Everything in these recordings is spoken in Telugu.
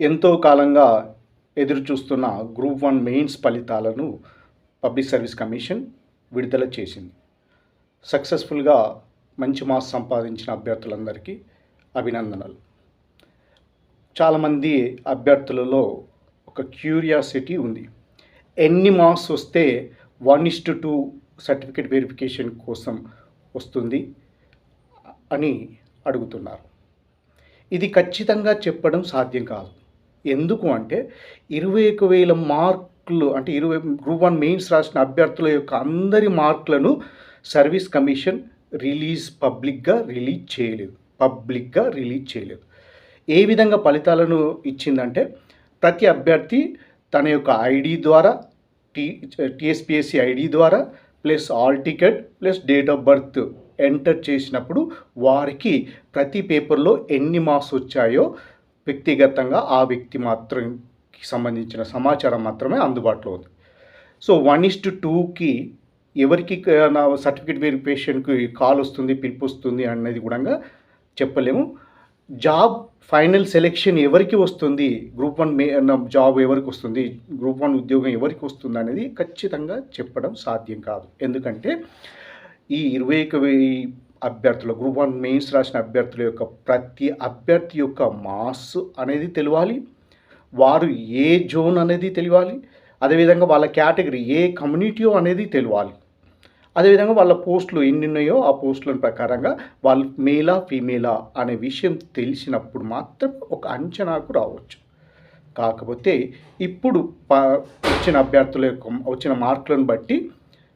ఎంతో కాలంగా ఎదురుచూస్తున్న గ్రూప్ వన్ మెయిన్స్ ఫలితాలను పబ్లిక్ సర్వీస్ కమిషన్ విడుదల చేసింది. సక్సెస్ఫుల్గా మంచి మార్క్స్ సంపాదించిన అభ్యర్థులందరికీ అభినందనలు. చాలామంది అభ్యర్థులలో ఒక క్యూరియాసిటీ ఉంది. ఎన్ని మార్క్స్ వస్తే one is to two certificate verification కోసం వస్తుంది అని అడుగుతున్నారు. ఇది ఖచ్చితంగా చెప్పడం సాధ్యం కాదు. ఎందుకు అంటే ఇరవై ఒక వేల మార్కులు అంటే ఇరవై గ్రూప్ వన్ మెయిన్స్ రాసిన అభ్యర్థుల యొక్క అందరి మార్కులను సర్వీస్ కమిషన్ రిలీజ్ పబ్లిక్గా రిలీజ్ చేయలేదు. పబ్లిక్గా రిలీజ్ చేయలేదు. ఏ విధంగా ఫలితాలను ఇచ్చిందంటే ప్రతి అభ్యర్థి తన యొక్క ఐడి ద్వారా టీ టీఎస్పిఎస్సి ఐడి ద్వారా plus hall ticket plus date of birth enter చేసినప్పుడు వారికి ప్రతి పేపర్లో ఎన్ని మార్క్స్ వచ్చాయో వ్యక్తిగతంగా ఆ వ్యక్తి మాత్రంకి సంబంధించిన సమాచారం మాత్రమే అందుబాటులో ఉంది. సో వన్ ఇస్ టు టూకి ఎవరికి నా సర్టిఫికేట్ వెరిఫికేషన్కి కాల్ వస్తుంది పిలుపు వస్తుంది అనేది కూడా చెప్పలేము. జాబ్ ఫైనల్ సెలెక్షన్ ఎవరికి వస్తుంది గ్రూప్ వన్ మే జాబ్ ఎవరికి వస్తుంది గ్రూప్ వన్ ఉద్యోగం ఎవరికి వస్తుంది అనేది ఖచ్చితంగా చెప్పడం సాధ్యం కాదు. ఎందుకంటే ఈ ఇరవై ఒక అభ్యర్థుల గ్రూప్ వన్ మెయిన్స్ రాసిన అభ్యర్థుల యొక్క ప్రతి అభ్యర్థి యొక్క మాస్ అనేది తెలియాలి. వారు ఏ జోన్ అనేది తెలియాలి. అదేవిధంగా వాళ్ళ కేటగిరీ ఏ కమ్యూనిటీ అనేది తెలియాలి. అదేవిధంగా వాళ్ళ పోస్టులు ఎన్ని ఉన్నాయో ఆ పోస్టుల ప్రకారంగా వాళ్ళు మేలా ఫీమేలా అనే విషయం తెలిసినప్పుడు మాత్రం ఒక అంచనాకు రావచ్చు. కాకపోతే ఇప్పుడు ప వచ్చిన అభ్యర్థుల యొక్క వచ్చిన మార్కులను బట్టి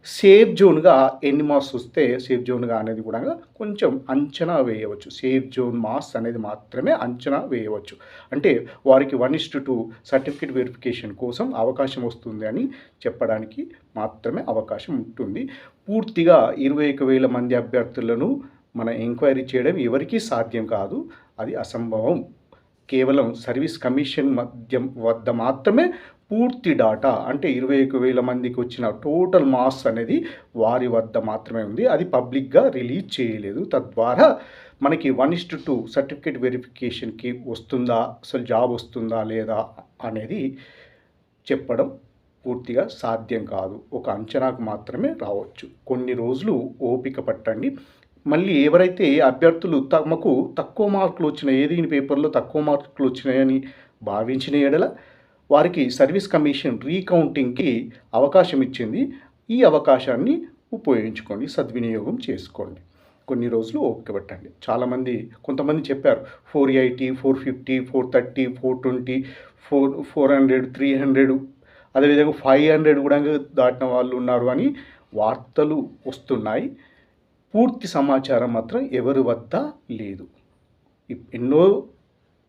సేఫ్ జోన్గా ఎన్ని మార్క్స్ వస్తే సేఫ్ జోన్గా అనేది కూడా కొంచెం అంచనా వేయవచ్చు. సేఫ్ జోన్ మార్క్స్ అనేది మాత్రమే అంచనా వేయవచ్చు. అంటే వారికి one is to two certificate verification కోసం అవకాశం వస్తుంది అని చెప్పడానికి మాత్రమే అవకాశం ఉంటుంది. పూర్తిగా ఇరవై ఒక వేల మంది అభ్యర్థులను మన ఎంక్వైరీ చేయడం ఎవరికీ సాధ్యం కాదు. అది అసంభవం. కేవలం సర్వీస్ కమిషన్ మధ్య వద్ద మాత్రమే పూర్తి డాటా అంటే ఇరవై ఒక వేల మందికి వచ్చిన టోటల్ మాస్ అనేది వారి వద్ద మాత్రమే ఉంది. అది పబ్లిక్గా రిలీజ్ చేయలేదు. తద్వారా మనకి one is to two certificate వెరిఫికేషన్కి వస్తుందా అసలు జాబ్ వస్తుందా లేదా అనేది చెప్పడం పూర్తిగా సాధ్యం కాదు. ఒక అంచనాకు మాత్రమే రావచ్చు. కొన్ని రోజులు ఓపిక పట్టండి. మళ్ళీ ఎవరైతే అభ్యర్థులు తమకు తక్కువ మార్కులు వచ్చినాయి ఏదైనా పేపర్లో తక్కువ మార్కులు వచ్చినాయని భావించిన ఎడల వారికి సర్వీస్ కమిషన్ రీకౌంటింగ్కి అవకాశం ఇచ్చింది. ఈ అవకాశాన్ని ఉపయోగించుకోండి సద్వినియోగం చేసుకోండి. కొన్ని రోజులు ఓపిక పెట్టండి. చాలామంది కొంతమంది చెప్పారు four eighty four fifty four thirty four twenty four four hundred three hundred అదేవిధంగా ఫైవ్ హండ్రెడ్ కూడా దాటిన వాళ్ళు ఉన్నారు అని వార్తలు వస్తున్నాయి. పూర్తి సమాచారం మాత్రం ఎవరి వద్ద లేదు. ఎన్నో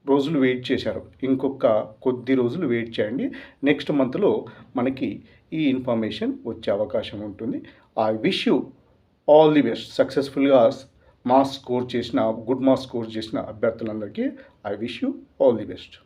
రోజులు వెయిట్ చేశారు. ఇంకొక కొద్ది రోజులు వెయిట్ చేయండి. నెక్స్ట్ మంత్లో మనకి ఈ ఇన్ఫర్మేషన్ వచ్చే అవకాశం ఉంటుంది. I wish you all the best. సక్సెస్ఫుల్గా మార్క్స్ స్కోర్ చేసిన గుడ్ మార్క్స్ స్కోర్ చేసిన అభ్యర్థులందరికీ I wish you all the best.